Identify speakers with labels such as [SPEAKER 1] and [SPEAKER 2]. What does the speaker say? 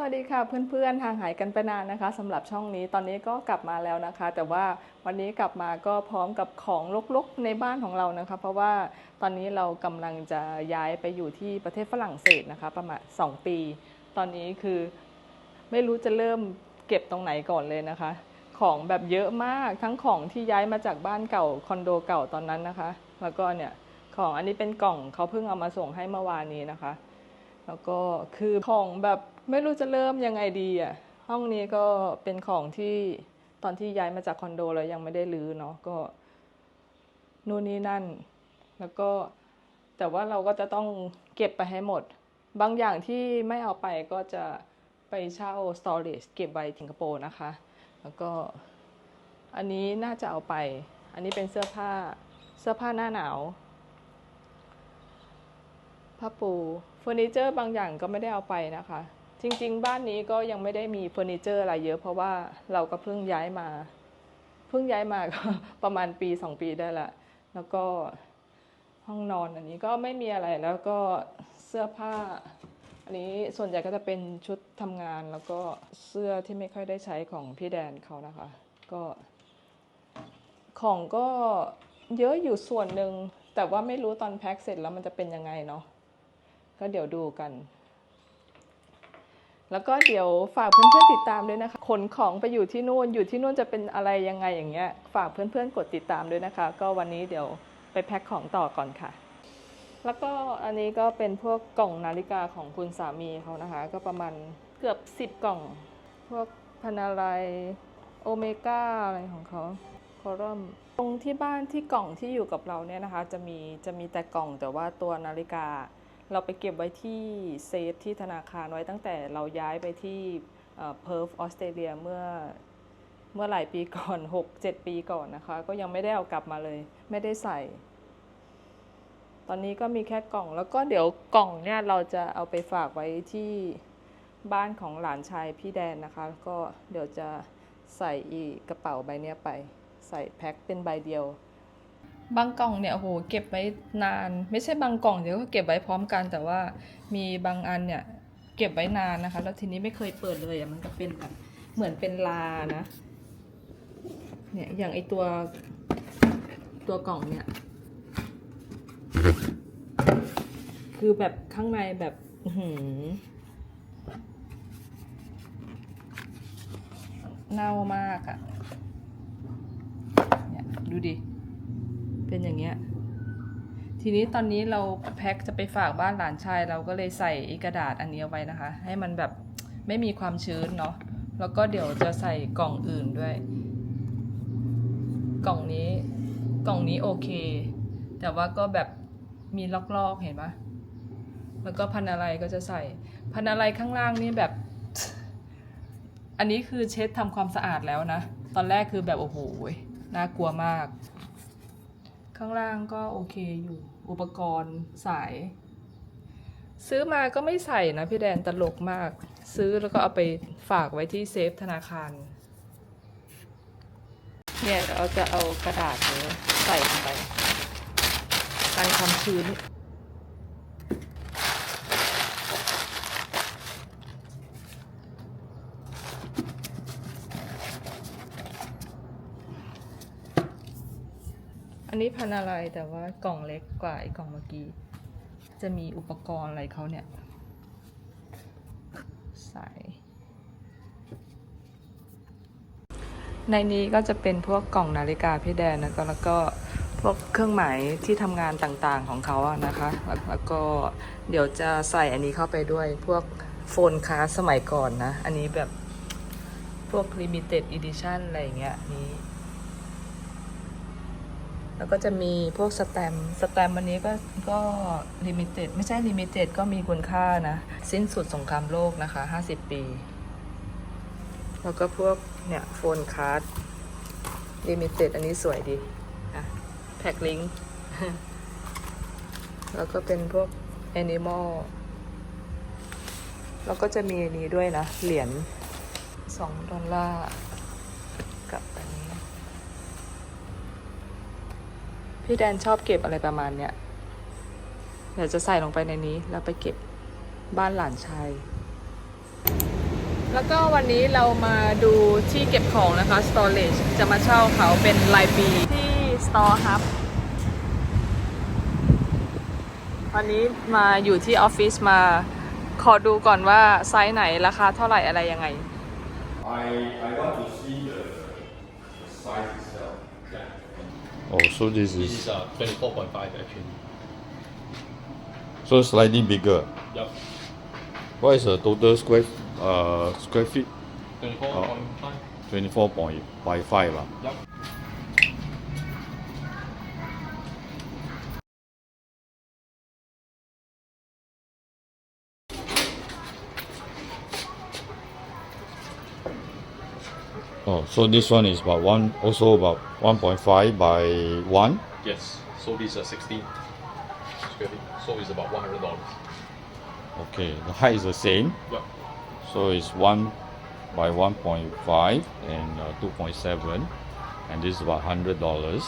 [SPEAKER 1] สวัสดีค่ะเพื่อนๆห่างหายกันไปนานนะคะสำหรับช่องนี้ตอนนี้ก็กลับมาแล้วนะคะ แต่ว่าวันนี้กลับมาก็พร้อมกับของลกๆในบ้านของเรานะคะ เพราะว่าตอนนี้เรากำลังจะย้ายไปอยู่ที่ประเทศฝรั่งเศสนะคะ ประมาณ 2 ปี ตอนนี้คือไม่รู้จะเริ่มเก็บตรงไหนก่อนเลยนะคะ ของแบบเยอะมากทั้งของที่ย้ายมาจากบ้านเก่าคอนโดเก่าตอนนั้นนะคะ แล้วก็เนี่ยของอันนี้เป็นกล่องเขาเพิ่งเอามาส่งให้เมื่อวานนี้นะคะ แล้วก็คือของแบบไม่รู้จะเริ่มยังไงดีอะห้องนี้ก็เป็นของที่ตอนที่ย้ายมาจากคอนโดแล้วยังไม่ได้รื้อเนาะก็นู่นนี่นั่น แล้วก็แต่ว่าเราก็จะต้องเก็บไปให้หมด บางอย่างที่ไม่เอาไปก็จะไปเช่า storage เก็บไว้สิงคโปร์นะคะ แล้วก็อันนี้น่าจะเอาไป อันนี้เป็นเสื้อผ้าเสื้อผ้าหน้าหนาว ผ้าปูเฟอร์นิเจอร์บางอย่างก็ไม่ได้เอาไปนะคะ จริงๆ บ้านนี้ก็ยังไม่ได้มีเฟอร์นิเจอร์อะไรเยอะเพราะว่าเราก็เพิ่งย้ายมา เพิ่งย้ายมาก็ประมาณปีสองปีได้ละ แล้วก็ห้องนอนอันนี้ก็ไม่มีอะไรแล้วก็เสื้อผ้า อันนี้ส่วนใหญ่ก็จะเป็นชุดทำงานแล้วก็เสื้อที่ไม่ค่อยได้ใช้ของพี่แดนเขานะคะ ก็ของก็เยอะอยู่ส่วนหนึ่งแต่ว่าไม่รู้ตอนแพ็คเสร็จแล้วมันจะเป็นยังไงเนาะ ก็เดี๋ยวดูกัน แล้วก็เดี๋ยวฝากเพื่อนๆติดตามด้วยนะคะ ขนของไปอยู่ที่นู่น อยู่ที่นู่นจะเป็นอะไรยังไงอย่างเงี้ย ฝากเพื่อนๆกดติดตามด้วยนะคะ ก็วันนี้เดี๋ยวไปแพ็คของต่อก่อนค่ะ แล้วก็อันนี้ก็เป็นพวกกล่องนาฬิกาของคุณสามีเขานะคะ ก็ประมาณเกือบสิบกล่อง พวกพนาไลโอเมก้าอะไรของเขาคอรัมตรงที่บ้านที่กล่องที่อยู่กับเราเนี่ยนะคะ จะมีจะมีแต่กล่องแต่ว่าตัวนาฬิกา เราไปเก็บไว้ที่เซฟที่ธนาคารไว้ตั้งแต่เราย้ายไปที่เพิร์ฟออสเตรเลียเมื่อเมื่อหลายปีก่อน 6-7 ปีก่อนนะคะ ก็ยังไม่ได้เอากลับมาเลย ไม่ได้ใส่ ตอนนี้ก็มีแค่กล่องแล้วก็เดี๋ยวกล่องเนี่ยเราจะเอาไปฝากไว้ที่บ้านของหลานชายพี่แดนนะคะก็เดี๋ยวจะใส่อีกกระเป๋าใบเนี้ยไป ใส่แพ็คเป็นใบเดียว บางกล่องเนี่ยโอ้โหเก็บไว้นาน ไม่ใช่บางกล่องเดี๋ยวก็เก็บไว้พร้อมกัน แต่ว่ามีบางอันเนี่ยเก็บไว้นานนะคะ แล้วทีนี้ไม่เคยเปิดเลยอะมันก็เป็นแบบเหมือนเป็นลานะเนี่ยอย่างไอตัวตัวกล่องเนี่ย คือแบบข้างในแบบหือเน่ามากอะเนี่ยดูดิ เป็นอย่างเงี้ย ทีนี้ตอนนี้เราแพ็คจะไปฝากบ้านหลานชาย เราก็เลยใส่กระดาษอันนี้เอาไว้นะคะ ให้มันแบบไม่มีความชื้นเนาะ แล้วก็เดี๋ยวจะใส่กล่องอื่นด้วย กล่องนี้ กล่องนี้โอเค แต่ว่าก็แบบมีลอกๆเห็นปะแล้วก็พันอะไรก็จะใส่ พันอะไรข้างล่างนี่แบบ อันนี้คือเช็ดทำความสะอาดแล้วนะ ตอนแรกคือแบบโอ้โหน่ากลัวมาก ข้างล่างก็โอเคอยู่ อุปกรณ์สาย ซื้อมาก็ไม่ใส่นะพี่แดนตลกมาก ซื้อแล้วก็เอาไปฝากไว้ที่เซฟธนาคาร เนี่ยเราจะเอากระดาษนี้ใส่ลงไปกันความชื้น อันนี้พันอะไรแต่ว่ากล่องเล็กกว่าไอ้กล่องเมื่อกี้ จะมีอุปกรณ์อะไรเขาเนี่ย ใส่ในนี้ก็จะเป็นพวกกล่องนาฬิกาพี่แดนแล้วก็แล้วก็พวกเครื่องหมายที่ทำงานต่างๆของเขาอะนะคะ แล้วแล้วก็เดี๋ยวจะใส่อันนี้เข้าไปด้วยพวกโฟนคาสสมัยก่อนนะ อันนี้แบบพวก limited edition อะไรอย่างเงี้ยนี้ แล้วก็จะมีพวกสแตมสแตมป์อันนี้ก็ก็ลิมิเต็ดไม่ใช่ลิมิเต็ดก็มีคุณค่านะ สิ้นสุดสงครามโลกนะคะ 50 ปี แล้วก็พวกเนี่ยโฟนคาร์ดลิมิเต็ดอันนี้สวยดีนะแพ็คลิงแล้วก็เป็นพวกแอนิมอลแล้วก็จะมีอันนี้ด้วยนะ เหรียญ2ดอลลาร์กับอันนี้ พี่แดนชอบเก็บอะไรประมาณเนี้ยเดี๋ยวจะใส่ลงไปในนี้แล้วไปเก็บบ้านหลานชายแล้วก็วันนี้เรามาดูที่เก็บของนะคะ storage จะมาเช่าเขาเป็นรายปีที่ store hub วันนี้มาอยู่ที่ออฟฟิศมาขอดูก่อนว่าไซส์ไหนราคาเท่าไหร่อะไรยังไง
[SPEAKER 2] I, I want to see the, the size itself.
[SPEAKER 3] Oh, so this
[SPEAKER 4] This
[SPEAKER 3] is
[SPEAKER 4] is uh, 24.5 actually.
[SPEAKER 3] so slightly bigger.
[SPEAKER 4] Yep.
[SPEAKER 3] What is the total square uh square feet?
[SPEAKER 4] 24.5.
[SPEAKER 3] Twenty four point by lah.
[SPEAKER 4] Yep.
[SPEAKER 3] Oh, so this one is about one also about one point five by one.
[SPEAKER 4] Yes. So this is 16 square feet. So it's about $100.
[SPEAKER 3] Okay, the height is the same.
[SPEAKER 4] Yep.
[SPEAKER 3] So it's one by one point five and uh, two point seven, and this is about hundred dollars.